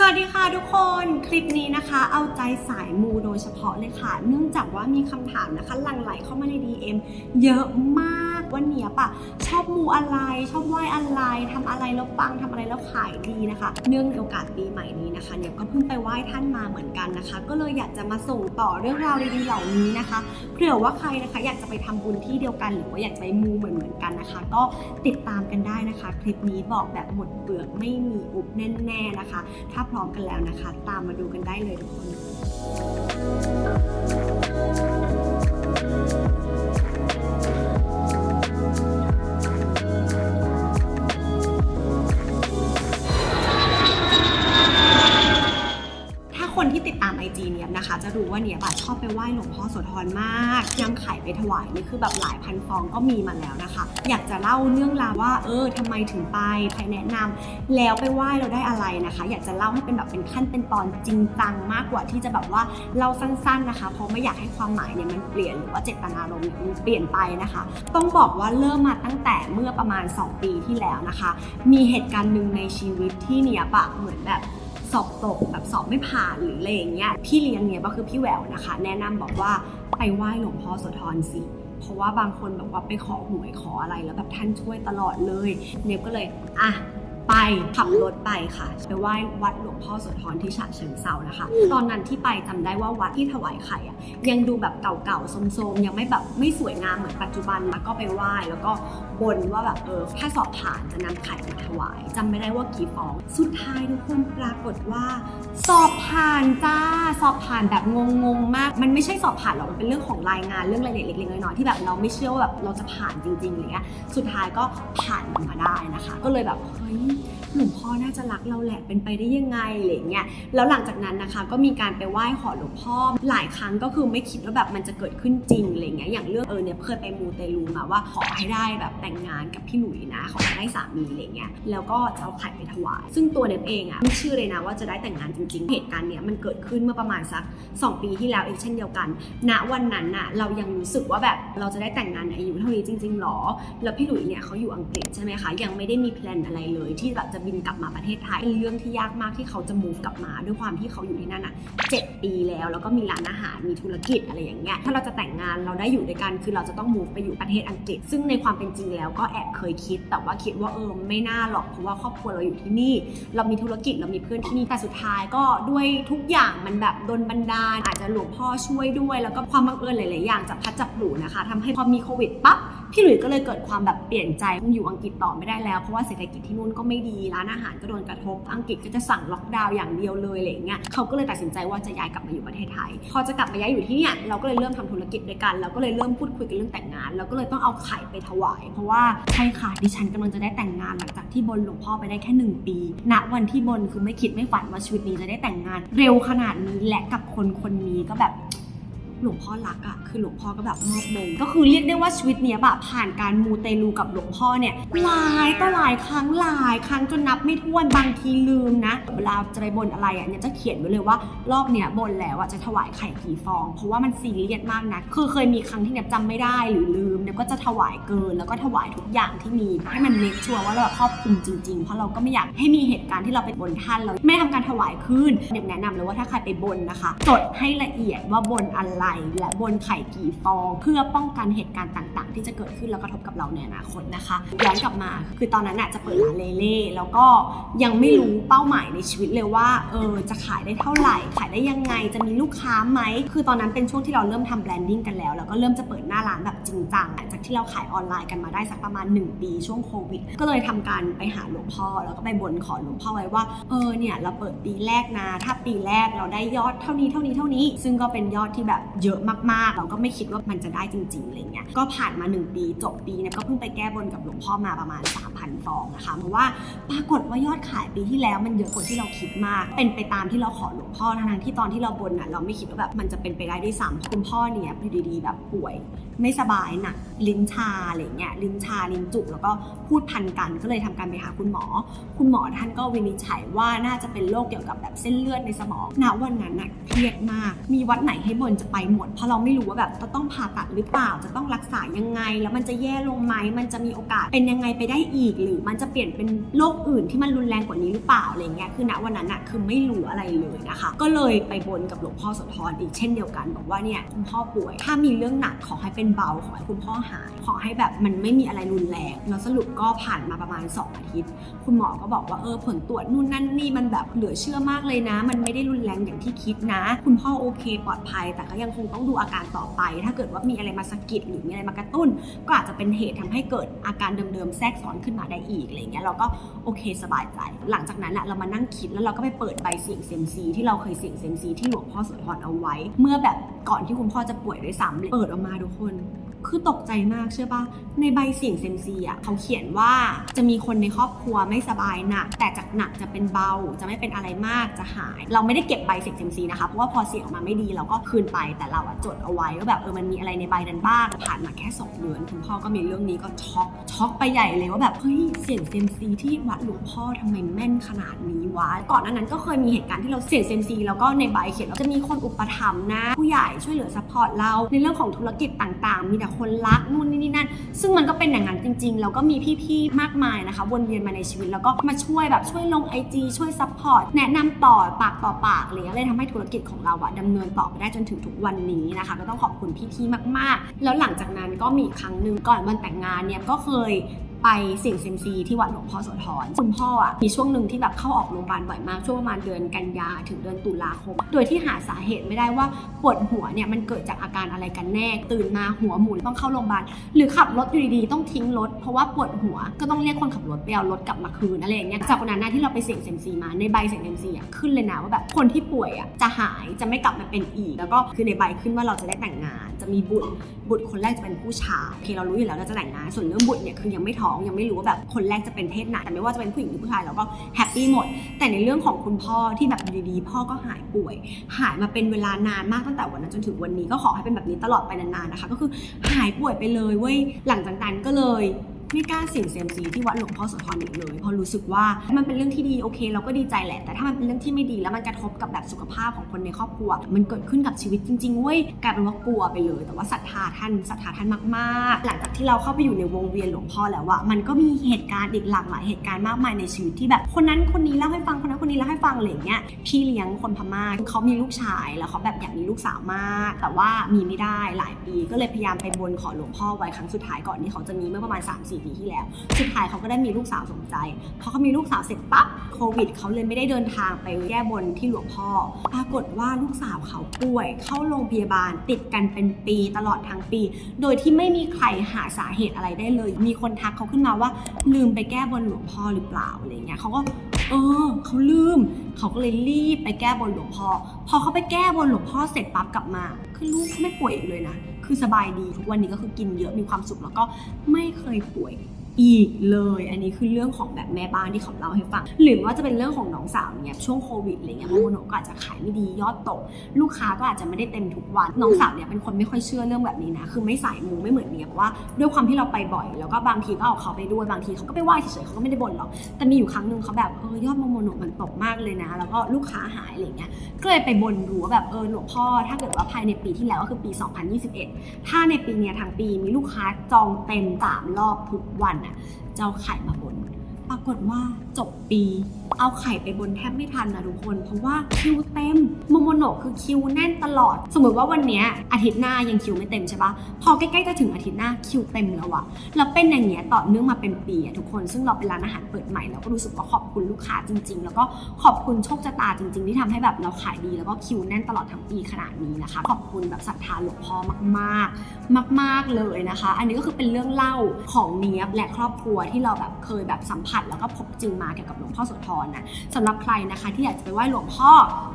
สวัสดีค่ะทุกคนคลิปนี้นะคะ เอาใจสายมูโดยเฉพาะเลยค่ะ เนื่องจากว่ามีคำถามนะคะหลั่งไหลเข้ามาใน DM เยอะมากว่าเนี้ยปะชอบมูอะไร ชอบไหว้อะไรทำอะไรแล้วปังทำอะไรแล้วขายดีนะคะ เนื่องในโอกาสปีใหม่นี้นะคะเนี่ยก็เพิ่งไปไหว้ท่านมาเหมือนกันนะคะ ก็เลยอยากจะมาส่งต่อเรื่องราวดีๆเหล่านี้นะคะเผื่อว่าใครนะคะอยากจะไปทำบุญที่เดียวกันหรือว่าอยากจะไปมูเหมือนๆกันนะคะ ก็ติดตามกันได้นะคะ คลิปนี้บอกแบบหมดเปลือกไม่มีอุบแน่ๆนะคะถ้าพร้อมกันแล้วนะคะ ตามมาดูกันได้เลยทุกคน จีเนียบนะคะ จะรู้ว่าเนียบะชอบไปไหว้หลวงพ่อโสธรมากนำไข่ไปถวายนี่คือแบบหลายพันฟองก็มีมาแล้วนะคะ อยากจะเล่าเรื่องราวว่า เออทำไมถึงไปใครแนะนำแล้วไปไหว้เราได้อะไรนะคะ อยากจะเล่าให้เป็นแบบเป็นขั้นเป็นตอนจริงจังมากกว่าที่จะแบบว่าเล่าสั้น ๆนะคะ เพราะไม่อยากให้ความหมายเนี่ยมันเปลี่ยนหรือว่าเจตนารมณ์เนี่ยมันเปลี่ยนไปนะคะ ต้องบอกว่าเริ่มมาตั้งแต่เมื่อประมาณ 2 ปีที่แล้วนะคะ มีเหตุการณ์หนึ่งในชีวิตที่เนียบะเหมือนแบบ สอบตกแบบสอบไม่ผ่านหรืออะไรอย่างเงี้ยพี่เลี้ยงเนี่ยก็คือพี่แหววนะคะ แนะนำบอกว่าไปไหว้หลวงพ่อโสธรสิเพราะว่าบางคนแบบว่าไปขอหวยขออะไรแล้วแบบท่านช่วยตลอดเลย เนี่ยก็เลยอะ ไปขับรถไปค่ะ ไปไหว้วัดหลวงพ่อโสธรที่ฉะเชิงเซานะคะ ตอนนั้นที่ไปจำได้ว่าวัดที่ถวายไข่อะยังดูแบบเก่าๆโทรมๆยังไม่แบบไม่สวยงามเหมือนปัจจุบันแล้วก็ไปไหว้แล้วก็บนว่าแบบเออถ้าสอบผ่านจะนำไข่มาถวายจำไม่ได้ว่ากี่ฟอง สุดท้ายทุกคนปรากฏว่าสอบผ่านจ้า สอบผ่านแบบงงๆมาก มันไม่ใช่สอบผ่านหรอกมันเป็นเรื่องของรายงานเรื่องรายละเอียดเล็กๆน้อยๆที่แบบเราไม่เชื่อว่าแบบเราจะผ่านจริงๆอะไรเงี้ยสุดท้ายก็ผ่านมันมาได้นะคะ ก็เลยแบบเฮ้ย หลวงพ่อน่าจะรักเราแหละเป็นไปได้ยังไงอะไรเงี้ยแล้วหลังจากนั้นนะคะ ก็มีการไปไหว้ขอหลวงพ่อหลายครั้งก็คือไม่คิดว่าแบบมันจะเกิดขึ้นจริงอะไรเงี้ยอย่างเรื่องเออเนี่ยเคยไปมูเตลูมาว่าขอให้ได้แบบแต่งงานกับพี่หลุยนะขอให้ได้สามีอะไรเงี้ยแล้วก็จะเอาไข่ไปถวาย ซึ่งตัวเนมเองอะไม่เชื่อเลยนะว่าจะได้แต่งงานจริง ๆ เหตุการณ์เนี้ยมันเกิดขึ้นเมื่อประมาณสัก 2 ปีที่แล้วเองเช่นเดียวกัน ณวันนั้นน่ะเรายังรู้สึกว่าแบบเราจะได้แต่งงานในอายุเท่านี้จริงๆหรอ แล้วพี่หลุยเนี่ยเขาอยู่อังกฤษใช่ไหมคะยังไม่ได้มีแพลนอะไรเลยที่แบบจะบินกลับมาประเทศไทยเป็นเรื่องที่ยากมากที่เขาจะ move กลับมา ด้วยความที่เขาอยู่ที่นั่นอะเจ็ดปีแล้ว แล้วก็มีร้านอาหารมีธุรกิจอะไรอย่างเงี้ยถ้าเราจะแต่งงานเราได้อยู่ด้วยกันคือเราจะต้อง move ไปอยู่ประเทศอังกฤษ ซึ่งในความเป็นจริงแล้วก็แอบเคยคิด แต่ว่าคิดว่าเออไม่น่าหรอกเพราะว่าครอบครัวเราอยู่ที่นี่ เรามีธุรกิจเรามีเพื่อนที่นี่แต่สุดท้ายก็ด้วยทุกอย่างมันแบบโดนบันดาลอาจจะหลวงพ่อช่วยด้วย แล้วก็ความบังเอิญหลาย ๆ อย่างจับพัดจับผลูนะคะทำให้พอมีโควิดปั๊บ พี่หลุยส์ก็เลยเกิดความแบบเปลี่ยนใจอยู่อังกฤษต่อไม่ได้แล้ว เพราะว่าเศรษฐกิจที่นู่นก็ไม่ดีร้านอาหารก็โดนกระทบ อังกฤษก็จะสั่งล็อกดาวน์อย่างเดียวเลยอะไรเงี้ยเขาก็เลยตัดสินใจว่าจะย้ายกลับมาอยู่ประเทศไทย พอจะกลับมาย้ายอยู่ที่เนี่ยเราก็เลยเริ่มทำธุรกิจด้วยกันเราก็เลยเริ่มพูดคุยกันเรื่องแต่งงาน เราก็เลยต้องเอาไข่ไปถวาย เพราะว่าใช่ค่ะดิฉันกำลังจะได้แต่งงานหลังจากที่บนหลวงพ่อไปได้แค่หนึ่งปี ณ วันที่บนคือไม่คิดไม่ฝันว่าชีวิตนี้จะได้แต่งงาน เร็วขนาดนี้และกับคนคนนี้ก็แบบ หลวงพ่อรักอะคือหลวงพ่อก็แบบมอบมงก็คือเรียกได้ว่าชีวิตเนี้ยแบบผ่านการมูเตลูกับหลวงพ่อเนี่ยหลายต่อหลายครั้งหลายครั้งจนนับไม่ถ้วนบางทีลืมนะเวลาจะไปบนอะไรอะเนี่ยจะเขียนไว้เลยว่ารอบเนี้ยบนแล้วอะจะถวายไข่กี่ฟอง เพราะว่ามันซีเรียสมากนะคือเคยมีครั้งที่เนี่ยจำไม่ได้หรือลืมเนี่ยก็จะถวายเกิน แล้วก็ถวายทุกอย่างที่มีให้มันเมคชัวร์ว่าเราแบบครอบคลุมจริงๆ เพราะเราก็ไม่อยากให้มีเหตุการณ์ที่เราไปบนท่านเราไม่ได้ทำการถวายคืนเนี่ยแนะนำเลยว่าถ้าใครไปบนนะคะ จดให้ละเอียดว่าบนอะไรและบนไข่กี่ฟอง เพื่อป้องกันเหตุการณ์ต่างๆ ที่จะเกิดขึ้นแล้วกระทบกับเราในอนาคตนะคะย้อนกลับมา คือตอนนั้นน่ะจะเปิดร้านเลเล่แล้วก็ยังไม่รู้เป้าหมายในชีวิตเลยว่าเออจะขายได้เท่าไหร่ ขายได้ยังไงจะมีลูกค้าไหมคือตอนนั้นเป็นช่วงที่เราเริ่มทำแบรนดิ้งกันแล้ว แล้วก็เริ่มจะเปิดหน้าร้านแบบจริงจังหลังจากที่เราขายออนไลน์กันมาได้สักประมาณ 1 ปีช่วงโควิด ก็เลยทำการไปหาหลวงพ่อ แล้วก็ไปบนขอหลวงพ่อไว้ว่าเออเนี่ยเราเปิดปีแรกนะ ถ้าปีแรกเราได้ยอดเท่านี้เท่านี้เท่านี้ ซึ่งก็เป็นยอดที่แบบเยอะมากๆ เราก็ไม่คิดว่ามันจะได้จริงๆอะไรเงี้ยก็ผ่านมา 1 ปีจบปีเนี่ยก็เพิ่งไปแก้บนกับหลวงพ่อมาประมาณ 3,000 ฟองนะคะเพราะว่าปรากฏว่ายอดขายปีที่แล้วมันเยอะกว่าที่เราคิดมาก เป็นไปตามที่เราขอหลวงพ่อทั้งที่ตอนที่เราบนน่ะเราไม่คิดว่าแบบมันจะเป็นไปได้ด้วยซ้ำคุณพ่อเนี่ยอยู่ดีๆแบบป่วย ไม่สบายหนักลิ้นชาอะไรเงี้ยลิ้นชาลิ้นจุกแล้วก็พูดพันกันก็เลยทำการไปหาคุณหมอ คุณหมอท่านก็วินิจฉัยว่าน่าจะเป็นโรคเกี่ยวกับแบบเส้นเลือดในสมองณวันนั้นน่ะเครียดมาก มีวัดไหนให้บนจะไปหมด เพราะเราไม่รู้ว่าแบบจะต้องผ่าตัดหรือเปล่าจะต้องรักษายังไง แล้วมันจะแย่ลงไหมมันจะมีโอกาสเป็นยังไงไปได้อีก หรือมันจะเปลี่ยนเป็นโรคอื่นที่มันรุนแรงกว่านี้หรือเปล่าอะไรเงี้ยคือณวันนั้นน่ะคือไม่รู้อะไรเลยนะคะ ก็เลยไปบนกับหลวงพ่อโสธรอีกเช่นเดียวกัน บอกว่าเนี่ยคุณพ่อป่วย ถ้ามีเรื่องหนักขอให้เป็นเบาขอให้คุณพ่อหายขอให้แบบมันไม่มีอะไรรุนแรงแล้วสรุปก็ผ่านมาประมาณ 2 อาทิตย์ คุณหมอก็บอกว่าเออผลตรวจนู่นนั่นนี่มันแบบเหลือเชื่อมากเลยนะ มันไม่ได้รุนแรงอย่างที่คิดนะ คุณพ่อโอเคปลอดภัยแต่ก็ยังคงต้องดูอาการต่อไป ถ้าเกิดว่ามีอะไรมาสะกิดหรือมีอะไรมากระตุ้น ก็อาจจะเป็นเหตุทำให้เกิดอาการเดิมๆแทรกซ้อนขึ้นมาได้อีกอะไรเงี้ยเราก็โอเคสบายใจ หลังจากนั้นอะเรามานั่งคิดแล้วเราก็ไปเปิดใบเสี่ยงเซมซีที่เราเคยเสี่ยงเซมซีที่หลวงพ่อโสธรเอาไว้ เมื่อแบบก่อนที่คุณพ่อจะป่วยด้วยซ้ำเลยเปิดออกมาทุกคน คือตกใจมากเชื่อปะในใบเสี่ยงเซมซีอะเขาเขียนว่าจะมีคนในครอบครัวไม่สบายหนัก แต่จากหนักจะเป็นเบา จะไม่เป็นอะไรมากจะหาย เราไม่ได้เก็บใบเสี่ยงเซมซีนะคะเพราะว่าพอเสี่ยงออกมาไม่ดีเราก็คืนไปแต่เราอะจดเอาไว้ว่าแบบเออมันมีอะไรในใบนั้นบ้างผ่านมาแค่สองเดือนคุณพ่อก็มีเรื่องนี้ก็ช็อกช็อกไปใหญ่เลยว่าแบบเฮ้ยเสี่ยงเซมซีที่วัดหลวงพ่อทำไมแม่นขนาดนี้วะก่อนหน้านั้นก็เคยมีเหตุการณ์ที่เราเสี่ยงเซมซีแล้วก็ในใบเขียนว่าจะมีคนอุปถัมภ์นะผู้ใหญ่ช่วยเหลือซัพพอร์ตเรา ในเรื่องของธุรกิจต่างๆ มีแต่คนรักนู่นนี่นี่นั่น ซึ่งมันก็เป็นอย่างนั้นจริงๆ แล้วก็มีพี่ๆ มากมายนะคะ วนเวียนมาในชีวิต แล้วก็มาช่วยแบบช่วยลง IG ช่วยซัพพอร์ต แนะนำต่อปากต่อปากอะไรเลยเลยทำให้ธุรกิจของเราอะดำเนินต่อไปได้จนถึงทุกวันนี้นะคะ ก็ต้องขอบคุณพี่ๆ มากๆ แล้วหลังจากนั้นก็มีครั้งหนึ่งก่อนวันแต่งงานเนี่ยก็เคย ไปเสี่ยงเซมซีที่วัดหลวงพ่อโสธรคุณพ่ออะมีช่วงหนึ่งที่แบบเข้าออกโรงพยาบาลบ่อยมากช่วงประมาณเดือนกันยาถึงเดือนตุลาคม โดยที่หาสาเหตุไม่ได้ว่าปวดหัวเนี่ยมันเกิดจากอาการอะไรกันแน่ ตื่นมาหัวหมุนต้องเข้าโรงพยาบาลหรือขับรถอยู่ดีๆต้องทิ้งรถเพราะว่าปวดหัวก็ต้องเรียกคนขับรถไปเอารถกลับมาคืนอะไรอย่างเงี้ยจากวันนั้นที่เราไปเสี่ยงเซมซีมาในใบเสี่ยงเซมซีอะขึ้นเลยนะว่าแบบคนที่ป่วยอะจะหายจะไม่กลับมาเป็นอีก แล้วก็คือในใบขึ้นว่าเราจะได้แต่งงาน จะมีบุตร บุตรคนแรกจะเป็นผู้ชายโอเคเรารู้อยู่แล้วเราจะแต่งงาน ส่วนเรื่องบุตรเนี่ยคือยังไม่ท้องยังไม่รู้ว่าแบบคนแรกจะเป็นเพศไหนแต่ไม่ว่าจะเป็นผู้หญิงหรือผู้ชายเราก็แฮปปี้หมด แต่ในเรื่องของคุณพ่อที่แบบดีๆพ่อก็หายป่วย หายมาเป็นเวลานานมากตั้งแต่วันนั้นจนถึงวันนี้ก็ขอให้เป็นแบบนี้ตลอดไปนานๆนะคะ ก็คือหายป่วยไปเลยเว้ยหลังจากนั้นก็เลย ไม่กล้าเสี่ยงเซียมซีที่วัดหลวงพ่อโสธรอีกเลยเพราะรู้สึกว่ามันเป็นเรื่องที่ดีโอเค เราก็ดีใจแหละ แต่ถ้ามันเป็นเรื่องที่ไม่ดีแล้วมันกระทบกับแบบสุขภาพของคนในครอบครัว มันเกิดขึ้นกับชีวิตจริงๆเว้ยกลายเป็นว่ากลัวไปเลย แต่ว่าศรัทธาท่านศรัทธาท่านมากๆ หลังจากที่เราเข้าไปอยู่ในวงเวียนหลวงพ่อแล้วอะมันก็มีเหตุการณ์อีกหลากหลายเหตุการณ์มากมายในชีวิตที่แบบคนนั้นคนนี้เล่าให้ฟังคนนั้นคนนี้เล่าให้ฟังอะไรเงี้ยพี่เลี้ยงคนพม่าเขามีลูกชายแล้วเขาแบบอยากมีลูกสาวมาก แต่ว่ามีไม่ได้หลายปีก็เลยพยายามไปบนขอหลวงพ่อไว้ครั้งสุดท้ายก่อนที่เขาจะมีเมื่อประมาณ4 ปีที่แล้ว สุดท้ายเขาก็ได้มีลูกสาวสมใจพอเขามีลูกสาวเสร็จปั๊บโควิดเขาเลยไม่ได้เดินทางไปแก้บนที่หลวงพ่อ ปรากฏว่าลูกสาวเขาป่วย เข้าโรงพยาบาลติดกันเป็นปีตลอดทั้งปี โดยที่ไม่มีใครหาสาเหตุอะไรได้เลย มีคนทักเขาขึ้นมาว่าลืมไปแก้บนหลวงพ่อหรือเปล่าอะไรเงี้ยเขาก็ เออเขาลืม เขาก็เลยรีบไปแก้บนหลวงพ่อ พอเขาไปแก้บนหลวงพ่อเสร็จปั๊บกลับมา คือลูกเขาไม่ป่วยอีกเลยนะ คือสบายดีทุกวันนี้ก็คือกินเยอะมีความสุขแล้วก็ไม่เคยป่วย อีกเลย อันนี้คือเรื่องของแบบแม่บ้านที่เขาเล่าให้ฟัง หรือว่าจะเป็นเรื่องของน้องสาวเนี่ยช่วงโควิดอะไรเงี้ยโมโนก็อาจจะขายไม่ดียอดตก ลูกค้าก็อาจจะไม่ได้เต็มทุกวัน น้องสาวเนี่ยเป็นคนไม่ค่อยเชื่อเรื่องแบบนี้นะ คือไม่สายมูไม่เหมือนเมียเพราะว่าด้วยความที่เราไปบ่อย แล้วก็บางทีก็เอาเขาไปด้วยบางทีเขาก็ไปไหว้เฉยๆเขาก็ไม่ได้บ่นหรอก แต่มีอยู่ครั้งหนึ่งเขาแบบเออยอดโมโมโนมันตกมากเลยนะ แล้วก็ลูกค้าหายอะไรเงี้ย ก็เลยไปบนดูว่าแบบเออหลวงพ่อถ้าเกิดว่าภายในปีที่แล้วก็คือปี 2021 ถ้าในปีเนี้ยทางปีมีลูกค้าจองเต็มสามรอบทุกวันอะจะเอาไข่มาบนปรากฏว่าจบปี เอาไข่ไปบนแทบไม่ทันนะทุกคน เพราะว่าคิวเต็มโมโมโนะคือคิวแน่นตลอด สมมติว่าวันนี้อาทิตย์หน้ายังคิวไม่เต็มใช่ปะพอใกล้ๆจะถึงอาทิตย์หน้าคิวเต็มแล้วอะแล้วเป็นอย่างเงี้ยต่อเนื่องมาเป็นปีอะทุกคน ซึ่งเราเป็นร้านอาหารเปิดใหม่เราก็รู้สึกว่าขอบคุณลูกค้าจริง ๆ แล้วก็ขอบคุณโชคชะตาจริง ๆ ที่ทำให้แบบเราขายดีแล้วก็คิวแน่นตลอดทั้งปีขนาดนี้นะคะ ขอบคุณแบบศรัทธาหลวงพ่อมากๆ มาก ๆเลยนะคะ อันนี้ก็คือเป็นเรื่องเล่าของเนียบและครอบครัวที่เราแบบเคยแบบสัมผัสแล้วแล้วก็พบจริงมาเกี่ยวกับหลวงพ่อโสธรนะสำหรับใครนะคะที่อยากจะไปไหว้หลวงพ่อ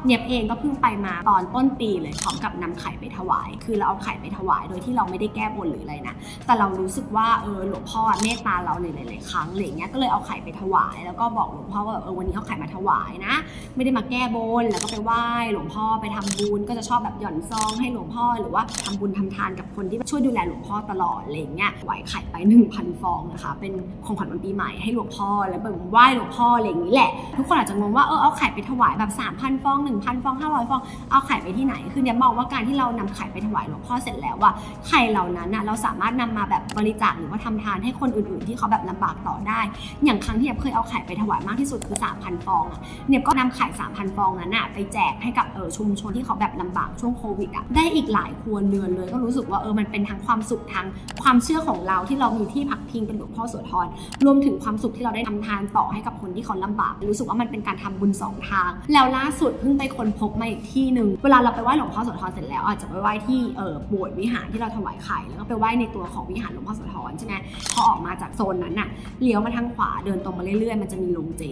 เนียบเองก็เพิ่งไปมาตอนต้นปีเลยพร้อมกับนำไข่ไปถวาย คือเราเอาไข่ไปถวายโดยที่เราไม่ได้แก้บนหรืออะไรนะ แต่เรารู้สึกว่าเออหลวงพ่อเมตตาเราในหลายๆครั้งอะไรเงี้ยก็เลยเอาไข่ไปถวาย แล้วก็บอกหลวงพ่อว่าเออวันนี้เอาไข่มาถวายนะ ไม่ได้มาแก้บนแล้วก็ไปไหว้หลวงพ่อไปทำบุญก็จะชอบแบบหย่อนซองให้หลวงพ่อหรือว่าทำบุญทำทานกับคนที่ช่วยดูแลหลวงพ่อตลอดอะไรเงี้ยไหวไข่ไป 1,000 ฟองนะคะ เป็นของขวัญวันปีใหม่ให้หลวงพ่อแล้วแบบไหว้หลวงพ่ออะไรอย่างนี้แหละทุกคนอาจจะงงว่าเออเอาไข่ไปถวายแบบ 3,000 ฟอง 1,000 ฟอง 500 ฟอง เอาไข่ไปที่ไหน คือเนี่ยมองว่าการที่เรานำไข่ไปถวายหลวงพ่อเสร็จแล้วว่าไข่เหล่านั้นน่ะเราสามารถนำมาแบบบริจาคหรือว่าทำทานให้คนอื่นๆ ที่เขาแบบลำบากต่อได้ อย่างครั้งที่เนี่ยเคยเอาไข่ไปถวายมากที่สุดคือ 3,000 ฟองอะเนี่ยก็นำไข่ 3,000 ฟองนั้นน่ะไปแจกให้กับเออชุมชนที่เขาแบบลำบากช่วงโควิดอะได้อีกหลายครัวเรือนเลยก็รู้สึกว่าเออมันเป็นทั้งความสุขทางความเชื่อของเราที่เรามีที่พักพิงเป็นหลวงพ่อโสธรรวมถึงความสุขที่เราได้ทำทานต่อให้กับ ที่เขาลำบากรู้สึกว่ามันเป็นการทำบุญสองทาง แล้วล่าสุดเพิ่งไปคนพบมาอีกที่หนึ่งเวลาเราไปไหว้หลวงพ่อโสธรเสร็จแล้วอาจจะไปไหว้ที่เออโบสถ์วิหารที่เราถวายไข่แล้วก็ไปไหว้ในตัวของวิหารหลวงพ่อโสธรใช่ไหมพอออกมาจากโซนนั้นน่ะเลี้ยวมาทางขวาเดินตรงมาเรื่อยๆ มันจะมีโรงเจ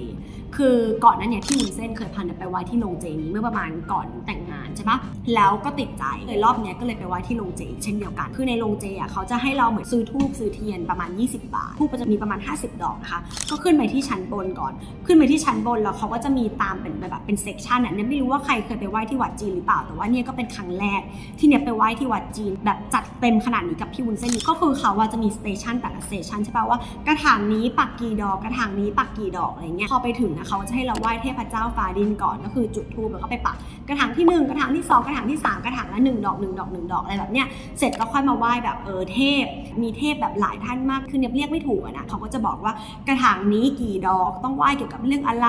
คือก่อนนั้นเนี่ยที่วุ้นเส้นเคยพาไปไหว้ที่โรงเจนี้เมื่อประมาณก่อนแต่งงานใช่ปะแล้วก็ติดใจเลยรอบเนี้ยก็เลยไปไหว้ที่โรงเจอีกเช่นเดียวกัน คือในโรงเจอะเขาจะให้เราเหมือนซื้อทูบซื้อเทียนประมาณ 20 บาททูบจะมีประมาณ 50 ดอกนะคะก็ขึ้นไปที่ชั้นบนก่อนขึ้นไปที่ชั้นบนแล้วเขาก็จะมีตามเป็นแบบเป็นเซกชันอะเนี่ยไม่รู้ว่าใครเคยไปไหว้ที่วัดจีนหรือเปล่า แต่ว่าเนี่ยก็เป็นครั้งแรกที่เนี่ยไปไหว้ที่วัดจีน แบบจัดเต็มขนาดนี้กับพี่วุ้นเส้นก็คือเขาว่าจะมีสเตชันแต่ละสเตชันใช่ป่ะว่ากระถางนี้ปักกี่ดอกกระถางนี้ปักกี่ดอกอะไรเงี้ยพอไปถึงนะเขาจะให้เราไหว้เทพเจ้าฟ้าดินก่อนก็คือจุดธูปแล้วก็ไปปักกระถางที่หนึ่งกระถางที่สองกระถางที่สามกระถางละหนึ่งดอกหนึ่งดอกหนึ่งดอกอะไรแบบเนี้ยเสร็จก็ค่อยมาไหว้แบบเออเทพ มีเทพแบบหลายท่านมากขึ้นเนี่ยเรียกไม่ถูกนะเขาก็จะบอกว่ากระถางนี้กี่ดอกต้องไหว้เกี่ยวกับเรื่องอะไร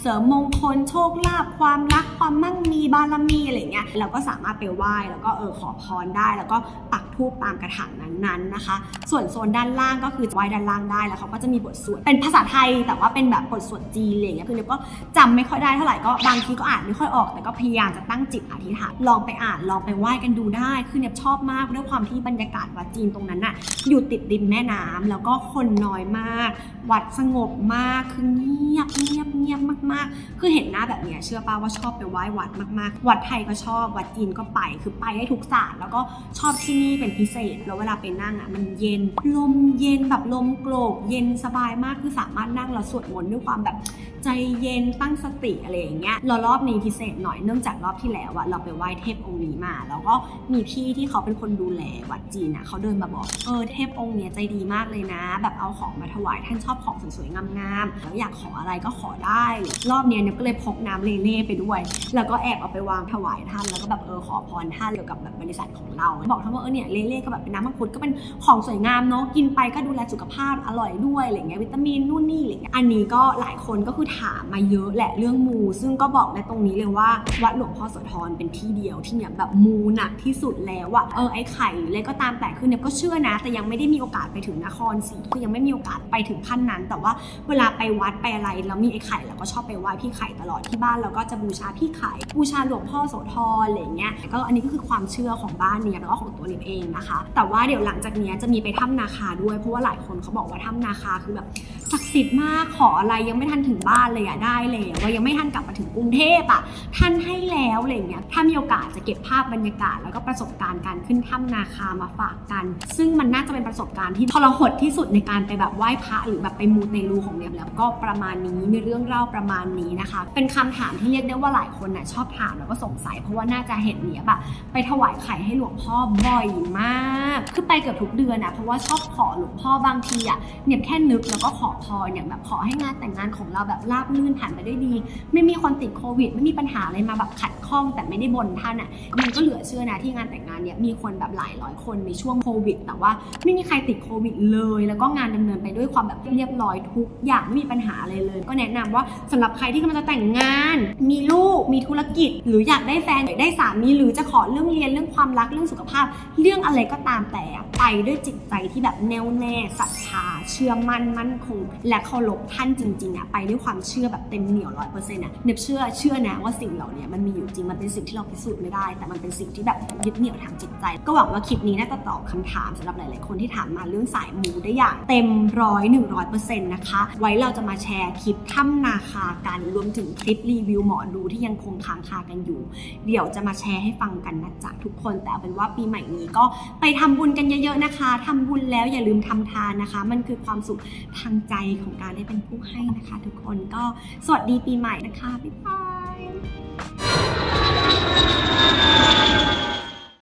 เสริมมงคลโชคลาภความรักความมั่งมีบารมีอะไรเงี้ยเราก็สามารถไปไหว้แล้วก็เออขอพรได้ แล้วก็ปักธูปตามกระถางนั้นๆนะคะ ส่วนโซนด้านล่างก็คือไหว้ด้านล่างได้แล้วเขาก็จะมีบทสวดเป็นภาษาไทยแต่ว่าเป็นแบบบทสวดจีนอะไรเงี้ยคือเนี่ยก็จำไม่ค่อยได้เท่าไหร่ก็บางทีก็อ่านไม่ค่อยออกแต่ก็พยายามจะตั้งจิตอธิษฐานลองไปอ่านลองไปไหว้กันดูได้คือเนี่ยชอบมากด้วยความที่บรรยากาศวัดจีนตรงนั้นน่ะอยู่ติดริมแม่น้ำแล้วก็คนน้อยมาก วัดสงบมากคือเงีียบเงียบเงียบมากๆ คือเห็นหน้าแบบเนี้ยเชื่อป่าว่าชอบไปไหว้วัดมากๆ วัดไทยก็ชอบวัดจีนก็ไปคือไปได้ทุกศาสตร์แล้วก็ชอบที่นี่เป็นพิเศษ แล้วเวลาไปนั่งอะมันเย็นลมเย็นแบบลมโกรกเย็นสบายมากคือสามารถนั่งแล้วสวดมนต์ด้วยความแบบ ใจเย็นตั้งสติอะไรอย่างเงี้ยเรารอบนี้พิเศษหน่อยเนื่องจากรอบที่แล้วอะเราไปไหว้เทพองค์นี้มา แล้วก็มีพี่ที่เขาเป็นคนดูแลวัดจีนอะเขาเดินมาบอกเออเทพองค์เนี้ยใจดีมากเลยนะ แบบเอาของมาถวายท่านชอบของสวยๆงามๆแล้วอยากขออะไรก็ขอได้ รอบเนี้ยเนี่ยก็เลยพกน้ำเลเล่ไปด้วย แล้วก็แอบเอาไปวางถวายท่านแล้วก็แบบเออขอพรท่านเกี่ยวกับแบบบริษัทของเรา บอกท่านว่าเออเนี่ยเลเล่ก็แบบเป็นน้ำมังคุดก็เป็นของสวยงามเนาะกินไปก็ดูแลสุขภาพอร่อยด้วยอะไรเงี้ยวิตามินนู่นนี่อะไรเงี้ยอันนี้ก็หลายคนก็คือถามมาเยอะแหละเรื่องมู ซึ่งก็บอกได้ตรงนี้เลยว่า วัดหลวงพ่อโสธรเป็นที่เดียวที่เนี่ยแบบมูหนักที่สุดแล้วอะเออไอ้ไข่หรืออะไรก็ตามแต่คือเนี่ยก็เชื่อนะ แต่ยังไม่ได้มีโอกาสไปถึงนครศรีคือยังไม่มีโอกาสไปถึงขั้นนั้น แต่ว่าเวลาไปวัดไปอะไรแล้วมีไอ้ไข่เราก็ชอบไปไหว้พี่ไข่ตลอดที่บ้านเราก็จะบูชาพี่ไข่บูชาหลวงพ่อโสธรอะไรเงี้ยก็อันนี้ก็คือความเชื่อของบ้านเนี่ยแล้วก็ของตัวเลียเองนะคะ แต่ว่าเดี๋ยวหลังจากนี้จะมีไปถ้ำนาคาด้วยเพราะว่าหลายคนเขาบอกว่าถ้ำนาคาคือแบบศักดิ์สิทธิ์มากขออะไรยังไม่ทันถึงบ้านเลยอะได้เลยว่ายังไม่ทันกลับมาถึงกรุงเทพอะท่านให้แล้วอะไรเงี้ยถ้ามีโอกาสจะเก็บภาพบรรยากาศ แล้วก็ประสบการณ์การขึ้นถ้ำนาคามาฝากกัน ซึ่งมันน่าจะเป็นประสบการณ์ที่ทรหดที่สุดในการไปแบบไหว้พระหรือแบบไปมูเตลูของเนี่ยแล้วก็ประมาณนี้มีเรื่องเล่าประมาณนี้นะคะ เป็นคำถามที่เรียกได้ว่าหลายคนน่ะชอบถามแล้วก็สงสัย เพราะว่าน่าจะเห็นเนี่ยแบบไปถวายไข่ให้หลวงพ่อบ่อยมากคือไปเกือบทุกเดือนนะเพราะว่าชอบขอหลวงพ่อบางทีอะเนี่ยแค่นึกแล้วก็ขอพรอย่างแบบขอให้งานแต่งงานของเราแบบราบรื่นผ่านไปด้วยดี ไม่มีคนติดโควิด ไม่มีปัญหาอะไรมาแบบขัดข้องแต่ไม่ได้บนท่านอะมันก็เหลือเชื่อนะที่งานแต่งงานเนี่ยมีคนแบบหลายร้อยคนในช่วงโควิด แต่ว่าไม่มีใครติดโควิดเลย แล้วก็งานดำเนินไปด้วยความแบบเรียบร้อยทุกอย่างไม่มีปัญหาอะไรเลย ก็แนะนำว่าสำหรับใครที่กำลังจะแต่งงาน มีลูกมีธุรกิจ หรืออยากได้แฟนอยากได้สามีหรือจะขอเรื่องเรียนเรื่องความรักเรื่องสุขภาพ เรื่องอะไรก็ตามแต่ไปด้วยจิตใจที่แบบแน่วแน่ศรัทธาเชื่อมั่นมั่นคง และเคารพท่านจริงๆอะไปด้วยความเชื่อแบบเต็มเหนียวร้อยเปอร์เซ็นต์อะเนบเชื่อเชื่อนะว่าสิ่งเหล่านี้มันมีอยู่จริงมันเป็นสิ่งที่เราพิสูจน์ไม่ได้ แต่มันเป็นสิ่งที่แบบยึดเหนี่ยวทางจิตใจ ก็หวังว่าคลิปนี้น่าจะตอบคำถามสำหรับหลาย ๆ คนที่ถามมาเรื่องสายมูได้อย่างเต็มร้อยหนึ่งร้อยเปอร์เซ็นต์นะคะ ไว้เราจะมาแชร์คลิปถ้ำนาคากันรวมถึงคลิปรีวิวหมอดูที่ยังคงค้างคากันอยู่ เดี๋ยวจะมาแชร์ให้ฟังกันนะจ๊ะทุกคนแต่เอาเป็นว่าปีใหม่นี้ก็ไปทำบุญกันเยอะ ๆ นะคะทำบุญแล้วอย่าลืมทำทานนะคะ มันคือความสุขทางใจของการได้เป็นผู้ให้นะคะ ทุกคนก็สวัสดีปีใหม่นะคะ บ๊ายบาย